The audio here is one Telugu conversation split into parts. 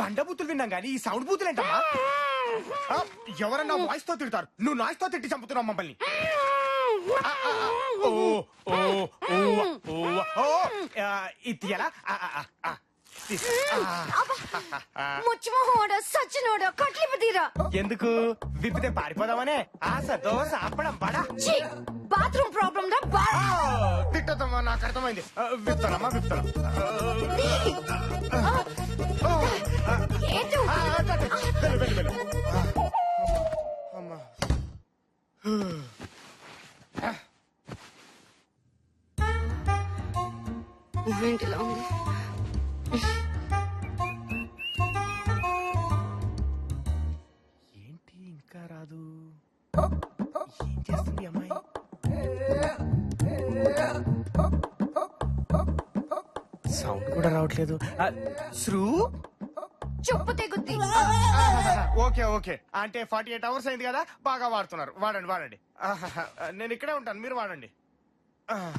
బండ బూతులు విన్నాం కానీ ఈ సౌండ్ బూతులు ఏంటమ్మా ఆ, ఎవరన్నా వాయిస్తో తిడతారు. నువ్వు నాయిస్తో తిట్టి చంపుతున్నావు మమ్మల్ని. ఆ, ఆ, ఆ, ఓ ఓ ఓ ఓ ఓ. ఇది ఎలా? ఆ, ఆ, ఆ, ఆ. ముచ్చిమోహోడ సచ్చినోడ కట్లిపు తీరా ఎందుకు? విప్పితే పారిపోదామనే ఆశ దోశ అప్పడం బడా బాత్రూమ్ ప్రాబ్లం బా. తిట్టదమ్మా నాకు అర్థమైంది. విప్తానమ్మా విప్తాను. అమ్మా. ఉంది ఏంటి ఇంకా రాదు? ఏం చేస్తుంది అమ్మాయి? సౌండ్ కూడా రావట్లేదు. శ్రూ? చెప్పు తెగుద్ది. Okay okay. అంటే ఫార్టీ ఎయిట్ అవర్స్ అయింది కదా బాగా వాడుతున్నారు. వాడండి వాడండి. ఆహాహా. నేను ఇక్కడే ఉంటాను మీరు వాడండి. ఆ.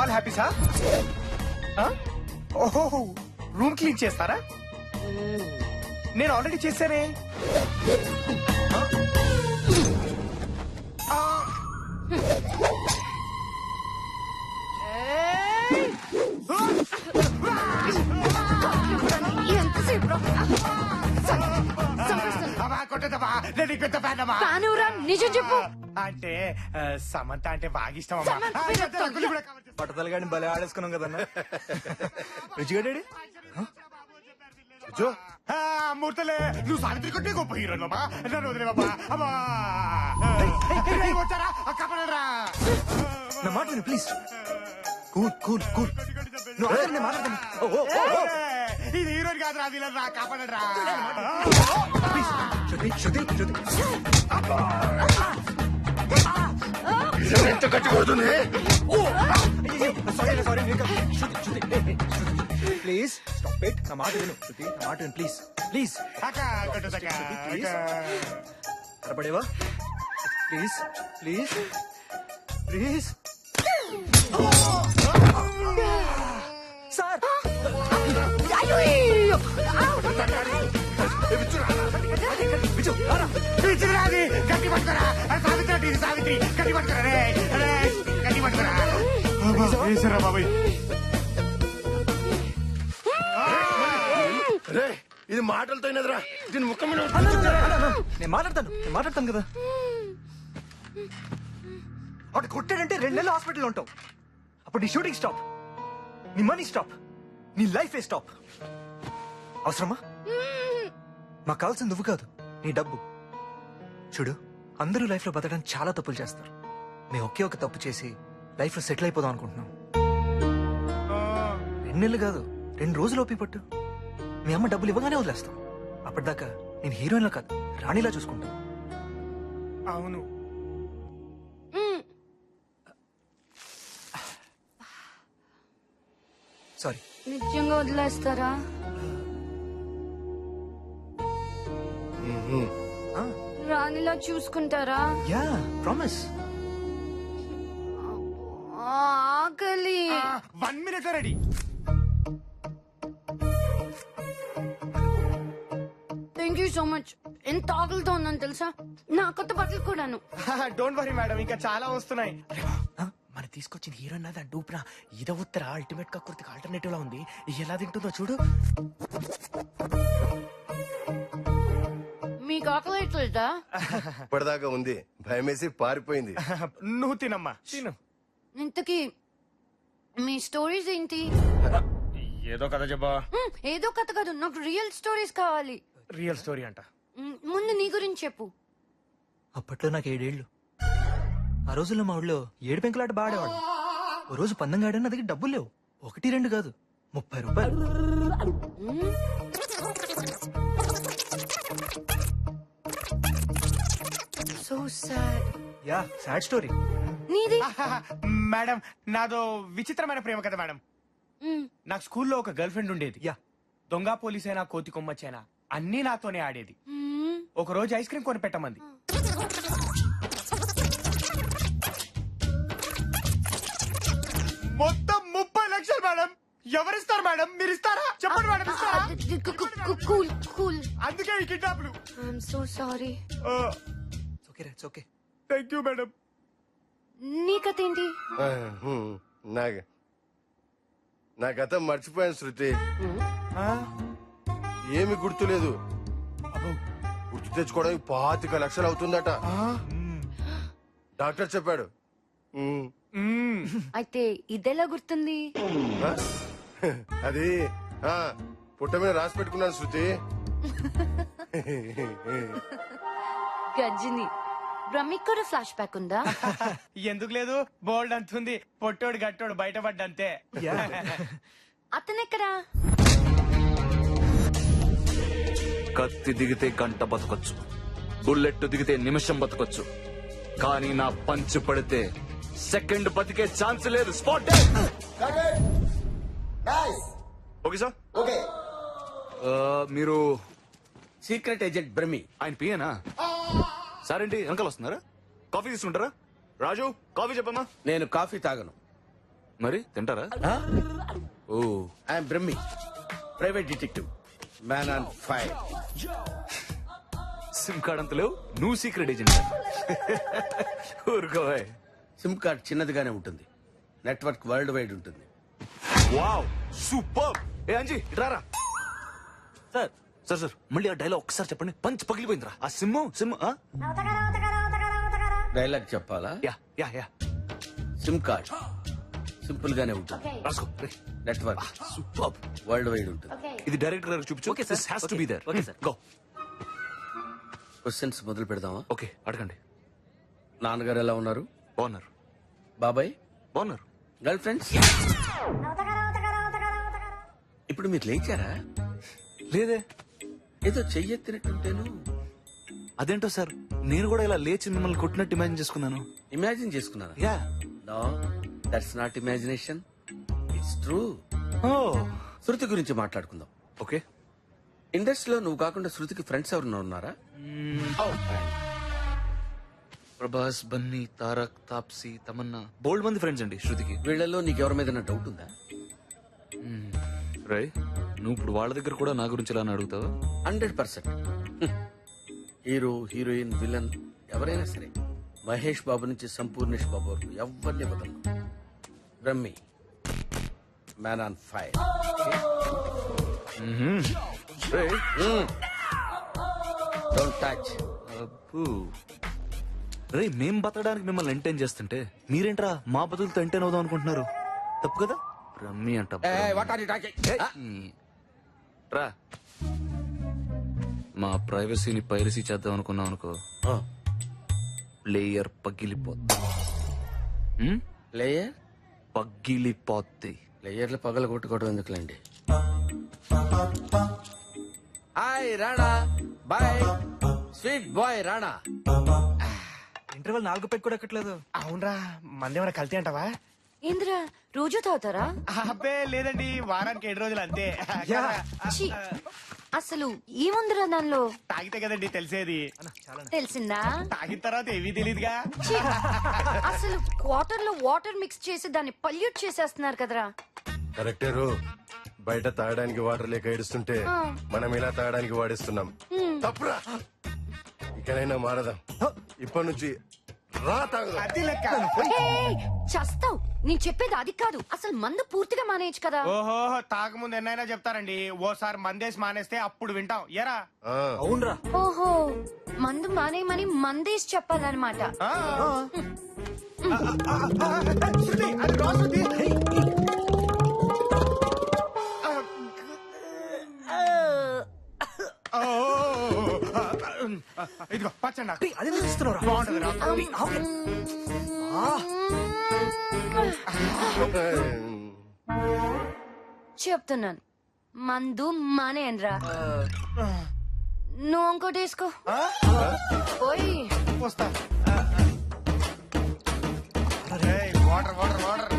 ఆల్ హ్యాపీ సార్ ఓహో రూమ్ క్లీన్ చేస్తారా? నేను ఆల్రెడీ చేశానే. నేను పెద్ద ఫ్యాన్ అమ్మా. పానురా నిజం చెప్పు. అంటే ఆ, సమంత అంటే బాగా ఇష్టం అమ్మా. సమంత కవర్ చేస్తా. పట్టతలు గాని భలే ఆడేసుకున్నాం కదన్నా. రుచిగడేడి ఆ, మూర్తలే నువ్వు సావిత్రి కొట్టే గొప్ప హీరో బాబా నన్ను వదిలే బాబా అమ్మా ఏయ్, వచ్చారా? ఆ, కాపాడరా నా మాట ప్లీజ్ కూల్ కూల్ కూల్. నువ్వు ఆగండి, నేను మాట్లాడతాను. ఓ, ఓ, ఓ, ఓ. ఇది హీరోయిన్ కాదురా విలన్ రా కాపాడరా ప్లీజ్ శృతి శృతి శృతి ఎంత గట్టి కొడుతుంది sorry sorry Shruti Shruti please stop it. నా మాట విను శృతి నా మాట విను please please. కనపడేవా? Please please please. Sir అయ్యో! విజు రారా పిచ్చిరాది గట్టి పట్టుకోరా సావిత్రి సావిత్రి గట్టి పట్టుకోరా రే. రే, గట్టి పట్టుకోరా. వేసారా బాబాయ్. రే ఇది మాటలతో అయినదిరా. దీని ముఖం నేను మాట్లాడతాను నేను మాట్లాడతాను కదా. అటు కొట్టాడంటే రెండు నెలలు హాస్పిటల్ ఉంటావు. అప్పుడు నీ షూటింగ్ స్టాప్ నీ మనీ స్టాప్ నీ లైఫ్ ఏ స్టాప్. అవసరమా? మాకు కావాల్సింది నువ్వు కాదు నీ డబ్బు. చూడు అందరూ లైఫ్లో బతకడానికి చాలా తప్పులు చేస్తారు. మేము ఒకే ఒక తప్పు చేసి లైఫ్లో సెటిల్ అయిపోదాం అనుకుంటున్నాం. రెండు నెలలు కాదు రెండు రోజులు ఓపి పట్టు. మీ అమ్మ డబ్బులు ఇవ్వగానే వదిలేస్తాం. అప్పటిదాకా నేను హీరోయిన్లో కాదు రాణిలా చూసుకుంటాను అవును. సారీ. నిజంగా వదిలేస్తారా? రాణిలా చూసుకుంటారా? యా ప్రామిస్ ఆకలి. One minute ready thank you so much ఎంత ఆకలితో ఉందని తెలుసా? నా కొత్త బట్టలు కూడాను. డోంట్ వరీ మేడం ఇంకా చాలా వస్తున్నాయి. మన తీసుకొచ్చిన హీరోయిన్ అదా డూప్నా ఇద ఉత్తర? అల్టిమేట్ కక్కుర్తికి ఆల్టర్నేటివ్ లా ఉంది. ఎలా తింటుందో చూడు. మీకు ఆకలి అవుతుందా ఇప్పటిదాకా ఉంది. భయమేసి పారిపోయింది. నువ్వు తినమ్మా. తిను. ఇంతకీ మీ స్టోరీస్ ఏంటి? ఏదో కదా చెప్పా. ఏదో కథ కాదు. నాకు రియల్ స్టోరీస్ కావాలి. రియల్ స్టోరీ అంట. ముందు నీ గురించి చెప్పు. అప్పట్లో నాకు ఏడేళ్ళు ఆ రోజుల్లో మా ఊళ్ళో ఏడు పెంకులాట బాడేవాడు. ఓ రోజు పందెం గాడని నా దగ్గర డబ్బులు లేవు. ఒకటి రెండు కాదు. ముప్పై రూపాయలు. So sad yeah sad story నీది? మేడం నాదో విచిత్రమైన ప్రేమ కదా మేడం. నాకు స్కూల్లో ఒక గర్ల్ ఫ్రెండ్ ఉండేది. యా. దొంగ పోలీస్ అయినా కోతి కొమ్మచ్చైనా అన్నీ నాతోనే ఆడేది. ఒక రోజు ఐస్ క్రీమ్ కొని పెట్టమంది మొత్తం ముప్పై లక్షలు మేడం. ఎవరిస్తారు మేడం? మీరు ఇస్తారా? చెప్పండి మేడం. ఇస్తారా కూల్ కూల్. అందుకే ఈ కిడ్నాప్లు. ఐఎమ్ సో సారీ ఓకే రే ఓకే థ్యాంక్ యూ మేడం. నీ కథ ఏంటి. నాకు నా గత మర్చిపోయాను శృతి. ఏమి గుర్తులేదు. గుర్తు తెచ్చుకోవడానికి పాతిక లక్షలు అవుతుందట. డాక్టర్ చెప్పాడు. అయితే ఇదెలా గుర్తుంది? అది ఆ పుట్ట మీద రాసి పెట్టుకున్నాను శృతి. గజ్జిని రమ్మికి కూడా ఫ్లాష్ బ్యాక్ ఉందా? ఎందుకు లేదు? బోల్డ్ అంతుంది పొట్టోడు గట్టోడు బయటపడ్డంతే. అతనెక్కడా కత్తి దిగితే గంట బతకొచ్చు. బుల్లెట్ దిగితే నిమిషం బతకొచ్చు. కానీ నా పంచు పడితే సెకండ్ బతికే ఛాన్స్ లేదు. Spot okay sir. ఓకే. మీరు సీక్రెట్ ఏజెంట్ బ్రహ్మి. ఆయన పియేనా సార్ ఏంటి వెనకాల వస్తున్నారా? కాఫీ తీసుకుంటారా? రాజు కాఫీ చెప్పమ్మా. నేను కాఫీ తాగను. మరి తింటారా? ఓ. I'm Brahmi private detective man on fire. SIM card అంత లేవు నువ్వు సీక్రెట్ ఏజెంట్. ఊరుకోవాయ్ సిమ్ కార్డ్ చిన్నదిగానే ఉంటుంది. నెట్వర్క్ వరల్డ్ వైడ్ ఉంటుంది. Wow super. ఏ అంజీ ఇట్రారా సార్. సార్ సార్ మళ్ళీ ఆ డైలాగ్ ఒకసారి చెప్పండి. పంచ్ పగిలిపోయిందిరా. ఆ సిమ్ సిమ్ ఆ? డైలాగ్ చెప్పాలా? Yeah yeah yeah. SIM card. Simple గానే ఉంటుంది రాసుకో నెట్వర్క్ సూపర్ వరల్డ్ వైడ్ ఉంటుంది. ఇది డైరెక్టర్ గారికి చూపించు. Okay sir. Has to be there okay sir. Go questions మొదలు పెడదామా? ఓకే అడగండి. నాన్నగారు ఎలా ఉన్నారు? బాగున్నారు. బాబాయ్? బాగున్నారు. గర్ల్ ఫ్రెండ్స్ ఇప్పుడు మీరు లేచారా? లేదే. ఏదో చెయ్యెత్తినట్టుంటేను. అదేంటో సార్ నేను కూడా ఇలా లేచి మిమ్మల్ని కొట్టినట్టు ఇమాజిన్ చేసుకున్నాను. ఇమాజిన్ చేసుకున్నారా? Yeah. No that's not imagination it's true ఓ. శృతి గురించి మాట్లాడుకుందాం. ఓకే. ఇండస్ట్రీలో నువ్వు కాకుండా శృతికి ఫ్రెండ్స్ ఎవరన్నా ఉన్నారా? ప్రభాస్ బన్నీ తారక్ తాప్సీ తమన్నా బోల్డ్ మంది ఫ్రెండ్స్ అండి శృతికి. వీళ్ళలో నీకు ఎవరి మీద డౌట్ ఉందా? రై నువ్వు ఇప్పుడు వాళ్ళ దగ్గర కూడా నా గురించి ఇలా అడుగుతావా? Hundred percent. Hero heroine villain ఎవరైనా సరే మహేష్ బాబు నుంచి సంపూర్ణేష్ బాబు వరకు ఎవరిని వదలను Brahmi man on fire don't touch. రే మేం బతకడానికి మిమ్మల్ని ఎంటైన్ చేస్తుంటే మీరేంట్రా మా బతులతో ఎంటైన్ అవుదాం అనుకుంటున్నారు? తప్పు కదా? రమ్మి అంట రా. మా ప్రైవసీని పైరసీ చేద్దాం అనుకున్నాం అనుకో. ప్లేయర్ పగిలిపోద్ది. ఉమ్? ప్లేయర్ పగిలిపోద్ది. ప్లేయర్లు పగల కొట్టుకోవడం ఎందుకులేండి? Hi Rana. Bye. Sweet boy Rana. Interval నాలుగు పెట్టి కూడా ఎక్కట్లేదు. అవునరా. మందేమైనా కల్తీ అంటావా? ఏంద్రా రోజు తాగుతారా? అబ్బే లేదండి వారానికి ఏడు రోజులు అంతే. ఛీ, అసలు ఏముందిరా దానిలో తాగితే కదండి తెలిసేది. తెలిసిందా? తాగిన తర్వాత ఏమీ తెలియదుగా ఛీ, అసలు వాటర్లో వాటర్ మిక్స్ చేసి దాన్ని పల్యూట్ చేసేస్తున్నారు కదరా. కరెక్టేరు బయట తాగడానికి వాటర్ లేక ఏడుస్తుంటే మనం ఇలా తాగడానికి వాడిస్తున్నాం. తప్పురా. ఇకనైనా మారదాం. ఇప్పటి నుంచి రా తాగుదాం. అది లెక్క. ఏయ్, చస్తావ్. నేను చెప్పేది అది కాదు అసలు మందు పూర్తిగా మానేయచ్చు కదా ఓహో తాగముందు ఎన్నైనా చెప్తారండి ఓసారి మందేసి మానేస్తే అప్పుడు వింటాం ఎరా అవునరా ఓహో మందు మానేయమని మందేసి చెప్పాలన్నమాట అది ఇదిగో పచ్చండి అదే ఇస్తున్నారా చెప్తున్నాను. మందు మానేయనరా నువ్వు ఇంకోటి వేసుకో ఓయ్ వస్తా. ఏయ్, వాటర్ వాటర్ వాటర్.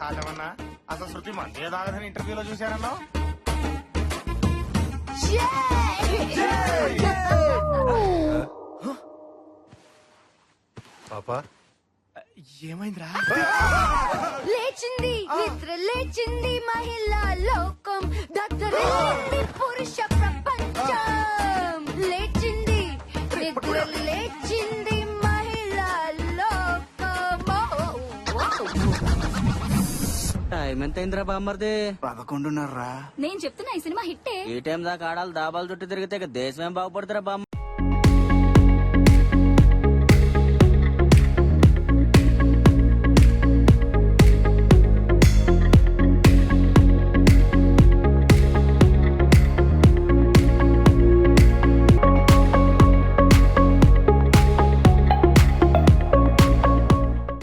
కాదమన్నా అసలు శృతి మందే తాగదని ఇంటర్వ్యూలో చూశారన్నావు? పాపా? ఏమైందిరా? లేచింది నిద్ర లేచింది మహిళా లోకం. దత్తరించింది పురుష టైం ఎంత అయిందిరా బామ్మర్ది. పదకొండున్నర్రా నేను చెప్తున్నా ఈ సినిమా హిట్టే. ఈ టైం దాకా ఆడాలి దాబాలు చుట్టూ తిరిగితే ఇక దేశం ఏం బాగుపడుతురా బామ్మ.